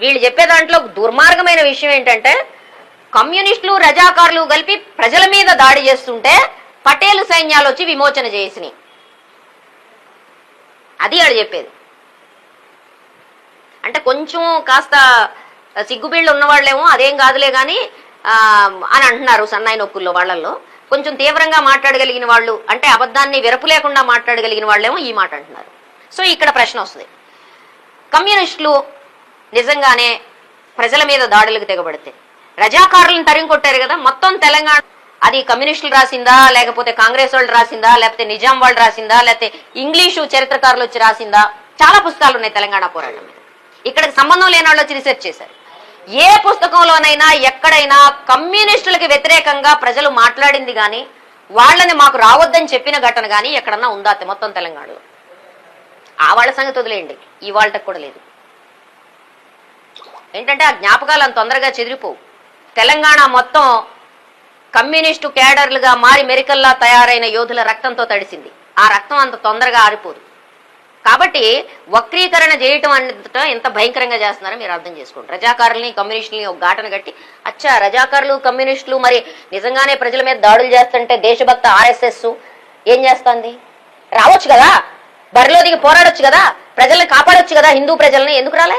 వీళ్ళు చెప్పే దాంట్లో దుర్మార్గమైన విషయం ఏంటంటే కమ్యూనిస్టులు రజాకారులు కలిపి ప్రజల మీద దాడి చేస్తుంటే పటేలు సైన్యాలు వచ్చి విమోచన చేసినాయి. అది ఆడు చెప్పేది. అంటే కొంచెం కాస్త సిగ్గుబిళ్ళు ఉన్నవాళ్ళేమో అదేం కాదులే కానీ అని అంటున్నారు సన్నాయి నొక్కుల్లో వాళ్ళల్లో. కొంచెం తీవ్రంగా మాట్లాడగలిగిన వాళ్ళు అంటే అబద్ధాన్ని విరపు లేకుండా మాట్లాడగలిగిన వాళ్ళేమో ఈ మాట అంటున్నారు. సో ఇక్కడ ప్రశ్న వస్తుంది. కమ్యూనిస్టులు నిజంగానే ప్రజల మీద దాడులకు తెగబడితే. రజాకారులను తరిమి కొట్టారు కదా మొత్తం తెలంగాణ. అది కమ్యూనిస్టులు రాసిందా లేకపోతే కాంగ్రెస్ వాళ్ళు రాసిందా లేకపోతే నిజాం వాళ్ళు రాసిందా లేకపోతే ఇంగ్లీషు చరిత్రకారులు వచ్చి రాసిందా? చాలా పుస్తకాలు ఉన్నాయి తెలంగాణ పోరాటం మీద. ఇక్కడికి సంబంధం లేని వాళ్ళు వచ్చి రీసెర్చ్ చేశారు. ఏ పుస్తకంలోనైనా ఎక్కడైనా కమ్యూనిస్టులకి వ్యతిరేకంగా ప్రజలు మాట్లాడింది కానీ వాళ్ళని మాకు రావద్దని చెప్పిన ఘటన కానీ ఎక్కడన్నా ఉందా? మొత్తం తెలంగాణలో. ఆ వాళ్ళ సంగతి వదిలేయండి. ఈ వాళ్ళకి కూడా లేదు. ఏంటంటే ఆ జ్ఞాపకాలు అంత తొందరగా చెదిరిపోవు తెలంగాణ మొత్తం కమ్యూనిస్టు క్యాడర్లుగా మారి మెరికల్లా తయారైన యోధుల రక్తంతో తడిసింది. ఆ రక్తం అంత తొందరగా ఆరిపోదు. కాబట్టి వక్రీకరణ చేయటం అనేది ఎంత భయంకరంగా చేస్తున్నారో మీరు అర్థం చేసుకోండి రజాకారుల్ని కమ్యూనిస్టులని ఒక ఘాటన కట్టి అచ్చా రజాకారులు కమ్యూనిస్టులు మరి నిజంగానే ప్రజల మీద దాడులు చేస్తుంటే దేశభక్త ఆర్ఎస్ఎస్ ఏం చేస్తుంది? రావచ్చు కదా? బరిలో దిగి పోరాడొచ్చు కదా? ప్రజల్ని కాపాడొచ్చు కదా? హిందూ ప్రజల్ని ఎందుకు రాలే?